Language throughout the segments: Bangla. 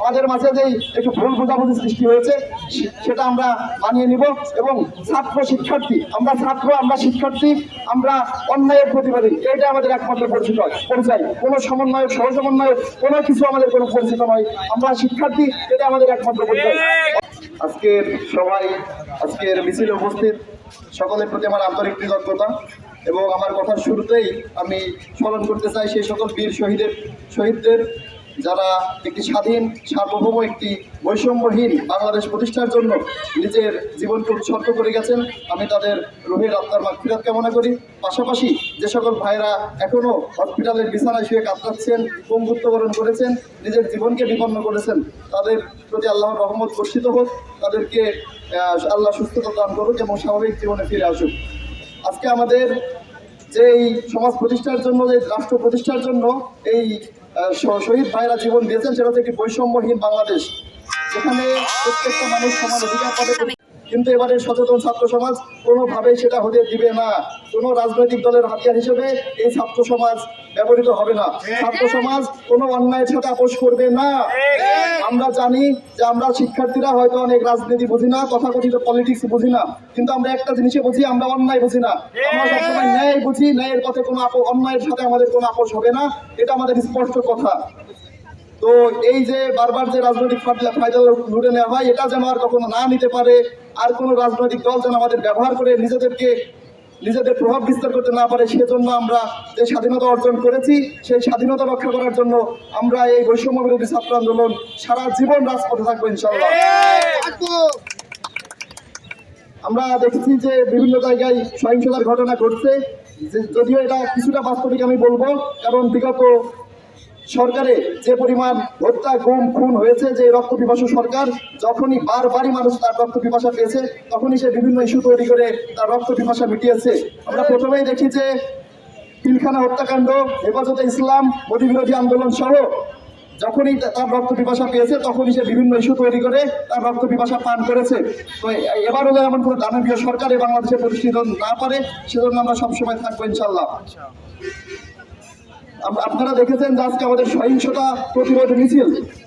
আমাদের মাঝে যেই একটু ভুল বোঝাবুঝি সৃষ্টি হয়েছে, সেটা আমরা মানিয়ে নিব এবং ছাত্র শিক্ষার্থী, আমরা ছাত্র, আমরা শিক্ষার্থী, আমরা অন্যায়ের প্রতিবাদী, এটা আমাদের একমাত্র পরিচিত, পরিচয়। কোনো সমন্বয়ক সহ সমন্বয়ক কোনো কিছু আমাদের কোনো পরিচিত নয়। আমরা শিক্ষার্থী, এটা আমাদের একমাত্র পরিচয়। আজকের সবাই, আজকের মিছিলে উপস্থিত, সকলের প্রতি আমার আন্তরিক কৃতজ্ঞতা এবং আমার কথার শুরুতেই আমি স্মরণ করতে চাই সেই সকল বীর শহীদের, শহীদদের যারা একটি স্বাধীন, সার্বভৌম একটি বৈষম্যহীন বাংলাদেশ প্রতিষ্ঠার জন্য নিজের জীবনকে উৎসর্গ করে গেছেন, আমি তাদের রোহের আত্মার মাগফিরাত কামনা করি। পাশাপাশি যে সকল ভাইরা এখনও হসপিটালের বিছানায় শুয়ে কাতরাচ্ছেন পঙ্গুত্ববরণ করেছেন, নিজের জীবনকে বিপন্ন করেছেন, তাদের প্রতি আল্লাহর রহমত বর্ষিত হোক, তাদেরকে আল্লাহ সুস্থতা দান করুক এবং স্বাভাবিক জীবনে ফিরে আসুক। আজকে আমাদের যে এই সমাজ প্রতিষ্ঠার জন্য, যে রাষ্ট্র প্রতিষ্ঠার জন্য এই শহীদ ভাইরা জীবন দিয়েছেন, সেটা হচ্ছে একটি বৈষম্যহীন বাংলাদেশ। যেখানে প্রত্যেকটা মানুষ সমান অধিকার পাবে কিন্তু এবারে সচেতন ছাত্র সমাজ কোনোভাবেই সেটা হতে দিবে না। কোনো রাজনৈতিক দলের হাতিয়ার হিসেবে এই ছাত্র সমাজ ব্যবহৃত হবে না। ছাত্র সমাজ কোনো অন্যায়ের সাথে আপোষ করবে না। আমরা জানি যে আমরা শিক্ষার্থীরা হয়তো অনেক রাজনীতি বুঝি না, তথাকথিত পলিটিক্স বুঝি না। কিন্তু আমরা একটা জিনিসে বুঝি, আমরা অন্যায় বুঝি না। আমরা সবসময় ন্যায় বুঝি, ন্যায়ের পথে কোনো অন্যায়ের সাথে আমাদের কোনো আপোষ হবে না। এটা আমাদের স্পষ্ট কথা। তো এই যে বারবার যে রাজনৈতিক ফায়দা লুটে নেওয়া হয়, এটা যেন আর কখনো না নিতে পারে আর কোনো রাজনৈতিক দল যেন আমাদের ব্যবহার করে নিজেদেরকে, নিজেদের প্রভাব বিস্তার করতে না পারে, সেজন্য আমরা যে স্বাধীনতা অর্জন করেছি, সেই স্বাধীনতা রক্ষা করার জন্য আমরা এই বৈষম্য বিরোধী ছাত্র আন্দোলন সারা জীবন রাজপথে থাকব ইনশাল্লাহ আমরা দেখেছি যে বিভিন্ন জায়গায় সহিংসতার ঘটনা ঘটছে যদিও এটা কিছুটা বাস্তবিক আমি বলব, কারণ বিগত সরকারে যে পরিমাণ হত্যা, গুম, খুন হয়েছে যে রক্ত পিপাসু সরকার, যখনই বারবারই মানুষ তার রক্ত পিপাসা পেয়েছে, তখনই সে বিভিন্ন ইস্যু তৈরি করে তার রক্ত পিপাসা মিটিয়েছে। আমরা প্রথমেই দেখি যে পিলখানা হত্যাকাণ্ড, হেফাজতে ইসলাম মোদী আন্দোলন সহ যখনই তার রক্ত পিপাসা পেয়েছে, তখনই সে বিভিন্ন ইস্যু তৈরি করে তার রক্ত পিপাসা পান করেছে। তো এ- এবার হলে এমন কোনো দানবীয় সরকার বাংলাদেশে প্রতিষ্ঠিত না পারে, সেজন্য আমরা সবসময় থাকব ইনশাল্লাহ আপনারা দেখেছেন যে আজকে আমাদের সহিংসতা প্রতিরোধ মিছিল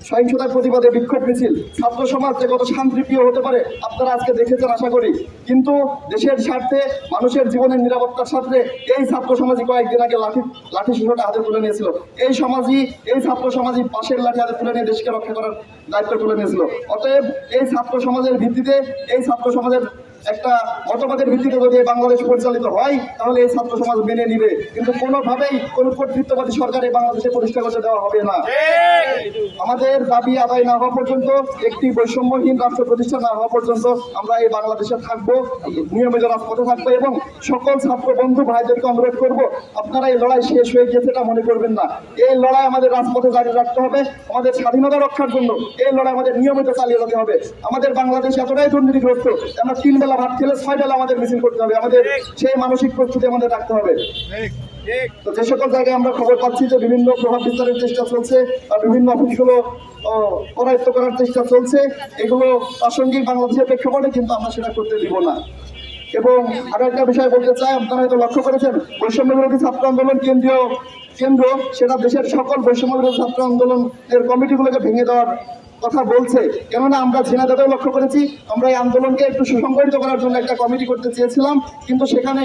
সহিংসতার প্রতিবাদে বিক্ষোভ মিছিল। ছাত্র সমাজ যে কত শান্তিপ্রিয় হতে পারে, আপনারা আজকে দেখেছেন, আশা করি। কিন্তু দেশের স্বার্থে, মানুষের জীবনের নিরাপত্তার স্বার্থে এই ছাত্র সমাজই কয়েকদিন আগে লাঠি লাঠি শিশুটা হাতে তুলে নিয়েছিল। এই সমাজই, এই ছাত্র সমাজই পাশের লাঠি হাতে তুলে নিয়ে দেশকে রক্ষা করার দায়িত্ব তুলে নিয়েছিল। অতএব এই ছাত্র সমাজের ভিত্তিতে, এই ছাত্র সমাজের একটা মতবাদের ভিত্তিতে যদি বাংলাদেশ পরিচালিত হয়, তাহলে এই ছাত্র সমাজ মেনে নিবে। কিন্তু কোনোভাবেই কোন কর্তৃত্ববাদী সরকার এই বাংলাদেশে প্রতিষ্ঠা করতে দেওয়া হবে না। আমাদের দাবি আদায় না হওয়া পর্যন্ত, একটি বৈষম্যহীন রাষ্ট্র প্রতিষ্ঠা না হওয়া পর্যন্ত আমরা এই বাংলাদেশে থাকব নিয়মিত রাজপথে থাকব এবং সকল ছাত্র, বন্ধু ভাইদেরকে অনুরোধ করব, আপনারা এই লড়াই শেষ হয়ে গেছে এটা মনে করবেন না। এই লড়াই আমাদের রাজপথে জারি রাখতে হবে, আমাদের স্বাধীনতা রক্ষার জন্য এই লড়াই আমাদের নিয়মিত চালিয়ে যেতে হবে। আমাদের বাংলাদেশ এতটাই দুর্নীতিগ্রস্ত, আমরা তিন বেলা ভাত খেলে ছয় বেলা আমাদের মিছিল করতে হবে, আমাদের সেই মানসিক প্রস্তুতি আমাদের রাখতে হবে। যে সকল জায়গায় আমরা খবর পাচ্ছি যে বিভিন্ন প্রভাব বিস্তারের চেষ্টা চলছে আর বিভিন্ন অফিসগুলো করায়ত্ত করার চেষ্টা চলছে, এগুলো প্রাসঙ্গিক বাংলাদেশের প্রেক্ষাপটে কিন্তু আমরা সেটা করতে দিব না। এবং আরও একটা বিষয় বলতে চাই, আপনারা হয়তো লক্ষ্য করেছেন, বৈষম্য বিরোধী ছাত্র আন্দোলন কেন্দ্রীয় কেন্দ্র, সেটা দেশের সকল বৈষম্য বিরোধী ছাত্র আন্দোলনের কমিটিগুলোকে ভেঙে দেওয়ার কথা বলছে। কেননা আমরা ঝিনাদাতেও লক্ষ্য করেছি, আমরা এই আন্দোলনকে একটু সুসংগঠিত করার জন্য একটা কমিটি করতে চেয়েছিলাম, কিন্তু সেখানে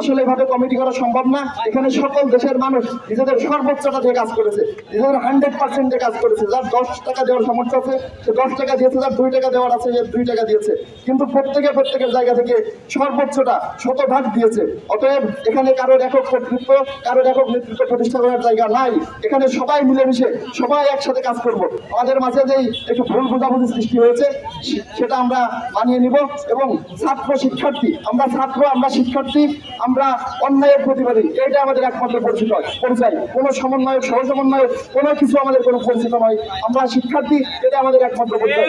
আসলে এভাবে কমিটি করা সম্ভব না। এখানে সকল দেশের মানুষ নিজেদের সর্বোচ্চটা দিয়ে কাজ করেছে। নিজেদের হান্ড্রেড পার্সেন্টে কাজ করেছে। যার দশ টাকা দেওয়ার সামর্থ্য আছে, সে দশ টাকা দিয়েছে, যার দুই টাকা দেওয়ার আছে, সে দুই টাকা দিয়েছে। কিন্তু প্রত্যেকে প্রত্যেকের জায়গা থেকে সর্বোচ্চটা শতভাগ দিয়েছে। অতএব এখানে কারোর একক কর্তৃত্ব কারোর একক নেতৃত্ব প্রতিষ্ঠা করার জায়গা নাই। এখানে সবাই মিলেমিশে সবাই একসাথে কাজ করব। আমাদের মাঝে যেই একটু ভুল বোঝাবুঝি সৃষ্টি হয়েছে সেটা আমরা মানিয়ে নিব এবং ছাত্র শিক্ষার্থী, আমরা ছাত্র, আমরা শিক্ষার্থী আমরা অন্যায়ের প্রতিবাদী। এটা আমাদের একমাত্র পরিচিত। পরিচয়। কোনো সমন্বয়ক সহ সমন্বয়ক কোনো কিছু আমাদের কোনো পরিচিত নয়। আমরা শিক্ষার্থী, এটা আমাদের একমাত্র পরিচয়।